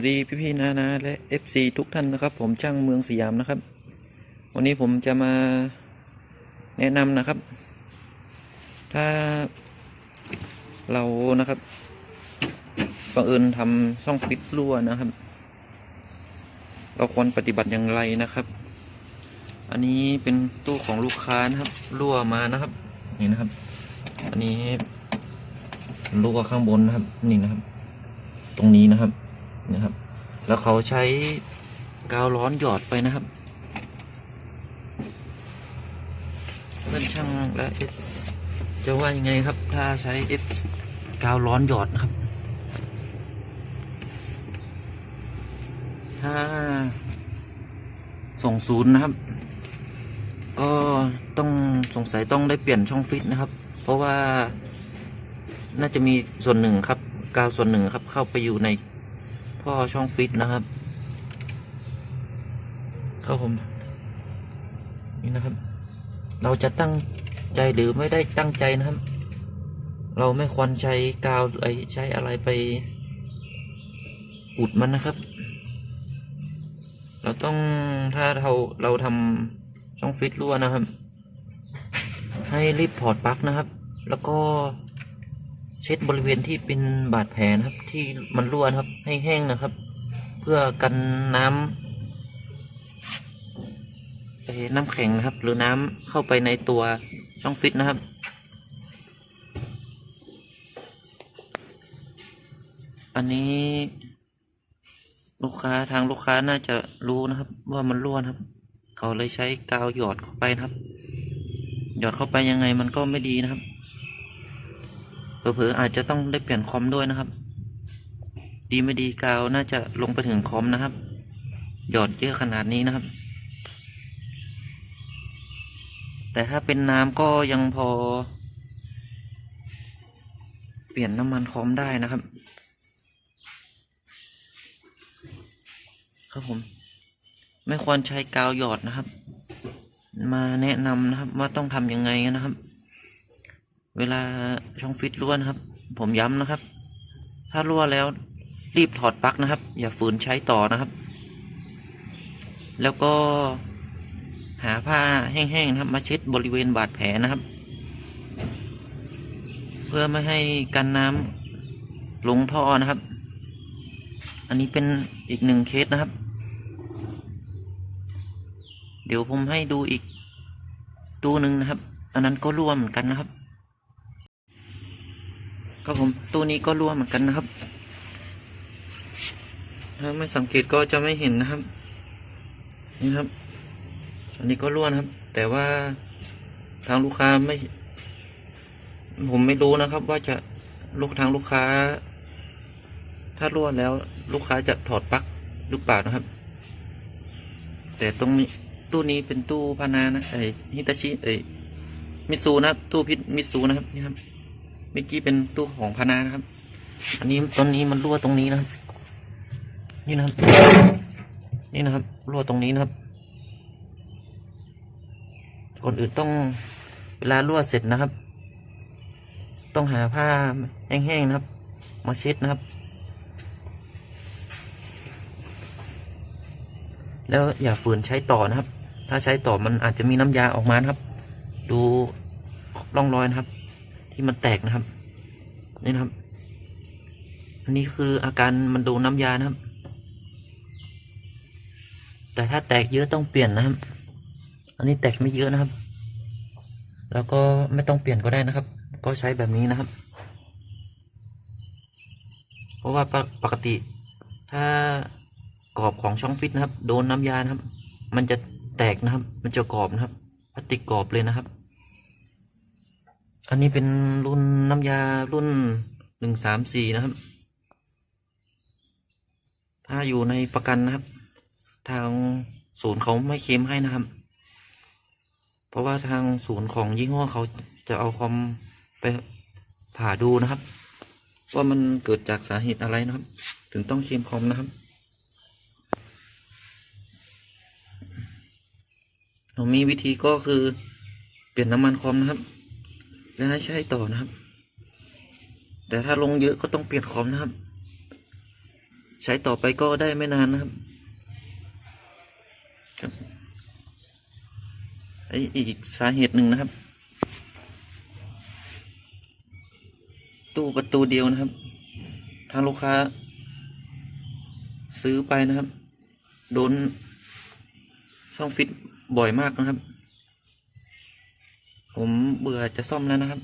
วัสดีพี่ๆนานาและ FC ทุกท่านนะครับ ผมช่างเมืองสยามนะครับ วันนี้ผมจะมาแนะนำนะครับ ถ้าเรานะครับบังเอิญทำช่องฟิตรั่วนะครับ เราควรปฏิบัติอย่างไรนะครับ อันนี้เป็นตู้ของลูกค้านะครับรั่วมานะครับนี่นะครับ อันนี้รั่วข้างบนนะครับนี่นะครับ ตรงนี้นะครับ นะครับ แล้วเขาใช้กาวร้อนหยอดไปนะครับ เพื่อนช่างและ F จะว่ายังไงครับ ถ้าใช้ F กาวร้อนหยอดนะครับ ถ้าส่งศูนย์นะครับ ก็ต้องสงสัยต้องได้เปลี่ยนช่องฟิตนะครับ เพราะว่าน่าจะมีส่วนหนึ่งครับ กาวส่วนหนึ่งครับเข้าไปอยู่ใน ท่อช่องฟิตนะครับ ครับผม นี่นะครับ เราจะตั้งใจหรือไม่ได้ตั้งใจนะครับ เราไม่ควรใช้กาวไอใช้อะไรไปอุดมันนะครับ เราต้องถ้าเราเราทำช่องฟิตรั่วนะครับ ให้รีบถอดปลั๊กนะครับ แล้วก็ เช็ดบริเวณที่เป็นบาดแผลนะครับ ที่มันรั่วนะครับ ให้แห้งนะครับ เพื่อกันน้ำเอ่อน้ำแข็งนะครับ หรือน้ำเข้าไปในตัวช่องฟิตนะครับอันนี้ลูกค้าทางลูกค้าน่าจะรู้นะครับ ว่ามันรั่วนะครับ เขาเลยใช้กาวหยอดเข้าไปนะครับ หยอดเข้าไปยังไงมันก็ไม่ดีนะครับ เผลอๆอาจจะต้องได้เปลี่ยนคอมด้วยนะครับ ดีไม่ดีกาวน่าจะลงไปถึงคอมนะครับ หยอดเยอะขนาดนี้นะครับ แต่ถ้าเป็นน้ำก็ยังพอ เปลี่ยนน้ำมันคอมได้นะครับ ครับผม ไม่ควรใช้กาวหยอดนะครับ มาแนะนำนะครับว่าต้องทำยังไงนะครับ เวลาช่องฟิตรั่วนะครับ ผมย้ำนะครับ ถ้ารั่วแล้วรีบถอดปลั๊กนะครับ อย่าฝืนใช้ต่อนะครับ แล้วก็หาผ้าแห้งๆนะครับมาเช็ดบริเวณบาดแผลนะครับ เพื่อไม่ให้กันน้ำลงท่อนะครับ อันนี้เป็นอีกหนึ่งเคสนะครับ เดี๋ยวผมให้ดูอีกตู้หนึ่งนะครับ อันนั้นก็ร่วมเหมือนกันนะครับ ครับผมตู้นี้ก็รั่วเหมือนกันนะครับ ถ้าไม่สังเกตก็จะไม่เห็นนะครับ นี่ครับ อันนี้ก็รั่วนะครับ แต่ว่าทางลูกค้าไม่ ผมไม่รู้นะครับ ว่าจะลูกทางลูกค้า ถ้ารั่วแล้วลูกค้าจะถอดปลั๊กหรือเปล่านะครับ แต่ตรงนี้ตู้นี้เป็นตู้พานานะไอฮิตาชิไอมิซูนะครับตู้พิษมิซูนะครับนี่ครับ เมื่อกี้เป็นตู้ของพนานะครับ อันนี้ตอนนี้มันรั่วตรงนี้นะครับ นี่นะครับ นี่นะครับรั่วตรงนี้นะครับ ก่อนอื่นต้องเวลารั่วเสร็จนะครับ ต้องหาผ้าแห้งๆนะครับ มาเช็ดนะครับ แล้วอย่าฝืนใช้ต่อนะครับ ถ้าใช้ต่อมันอาจจะมีน้ำยาออกมานะครับ ดูร่องรอยนะครับ ที่มันแตกนะครับ นี่นะครับ อันนี้คืออาการมันดูน้ำยานะครับ แต่ถ้าแตกเยอะต้องเปลี่ยนนะครับ อันนี้แตกไม่เยอะนะครับ แล้วก็ไม่ต้องเปลี่ยนก็ได้นะครับ ก็ใช้แบบนี้นะครับ เพราะว่าปกปกติถ้ากรอบของช่องฟิตนะครับ โดนน้ำยานะครับ มันจะแตกนะครับ มันจะกรอบนะครับพลาสติกกรอบเลยนะครับ อันนี้เป็นรุ่นน้ำยารุ่นหนึ่งสามสี่นะครับ ถ้าอยู่ในประกันนะครับ ทางศูนย์เขาไม่เคลมให้นะครับ เพราะว่าทางศูนย์ของยี่ห้อเขาจะเอาคอมไปผ่าดูนะครับ ว่ามันเกิดจากสาเหตุอะไรนะครับ ถึงต้องเคลมคอมนะครับผมมีวิธีก็คือเปลี่ยนน้ำมันคอมนะครับ แล้วให้ใช้ต่อนะครับ แต่ถ้าลงเยอะก็ต้องเปลี่ยนคอมนะครับ ใช้ช้ต่อไปก็ได้ไม่นานนะครับครับไออีกสาเหตุหนึ่งนะครับ ตู้ประตูเดียวนะครับ ทางลูกค้า ซื้อไปนะครับ โดนช่องฟิตบ่อยมากนะครับ ผมเบื่อจะซ่อมแล้วนะครับ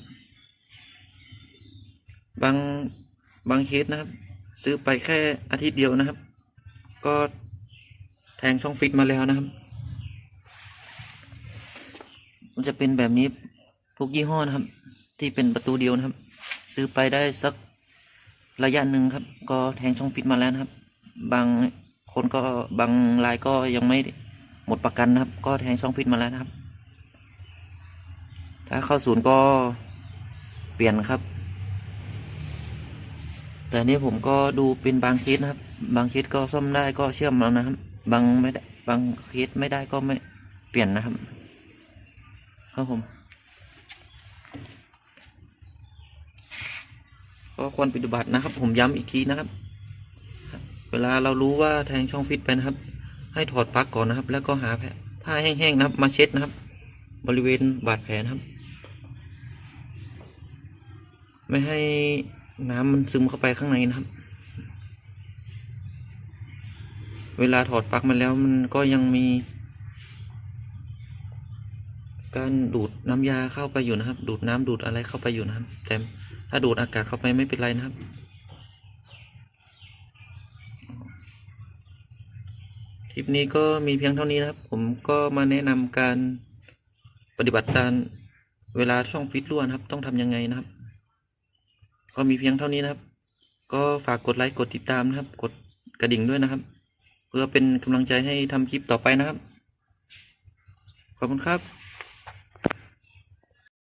บางบางเคสนะครับ ซื้อไปแค่อาทิตย์เดียวนะครับ ก็แทงช่องฟิตมาแล้วนะครับ มันจะเป็นแบบนี้ทุกยี่ห้อนะครับ ที่เป็นประตูเดียวนะครับ ซื้อไปได้สักระยะหนึ่งครับ ก็แทงช่องฟิตมาแล้วนะครับ บางคนก็บางรายก็ยังไม่หมดประกันนะครับ ก็แทงช่องฟิตมาแล้วนะครับ ถ้าเข้าศูนย์ก็เปลี่ยนครับ แต่นี้ผมก็ดูเป็นบางเคสนะครับ บางเคสก็ซ่อมได้ก็เชื่อมแล้วนะครับ บางไม่ได้บางเคสไม่ได้ก็ไม่เปลี่ยนนะครับ ครับผม ก็ควรปฏิบัตินะครับ ผมย้ำอีกทีนะครับ เวลาเรารู้ว่าแทงช่องฟิตไปนะครับ ให้ถอดปลั๊กก่อนนะครับ แล้วก็หาแผ่นผ้าแห้งๆนะครับ มาเช็ดนะครับ บริเวณบาดแผลนะครับ ไม่ให้น้ำมันซึมเข้าไปข้างในนะครับ เวลาถอดปลั๊กมันแล้วมันก็ยังมี การดูดน้ำยาเข้าไปอยู่นะครับ ดูดน้ำดูดอะไรเข้าไปอยู่นะครับแต่ถ้าดูดอากาศเข้าไปไม่เป็นไรนะครับคลิปนี้ก็มีเพียงเท่านี้นะครับ ผมก็มาแนะนำการปฏิบัติการเวลาช่องฟิตรั่วนะครับ ต้องทำยังไงนะครับ ก็มีเพียงเท่านี้นะครับ ก็ฝากกดไลค์กดติดตามนะครับ กดกระดิ่งด้วยนะครับ เพื่อเป็นกำลังใจให้ทำคลิปต่อไปนะครับ ขอบคุณครับ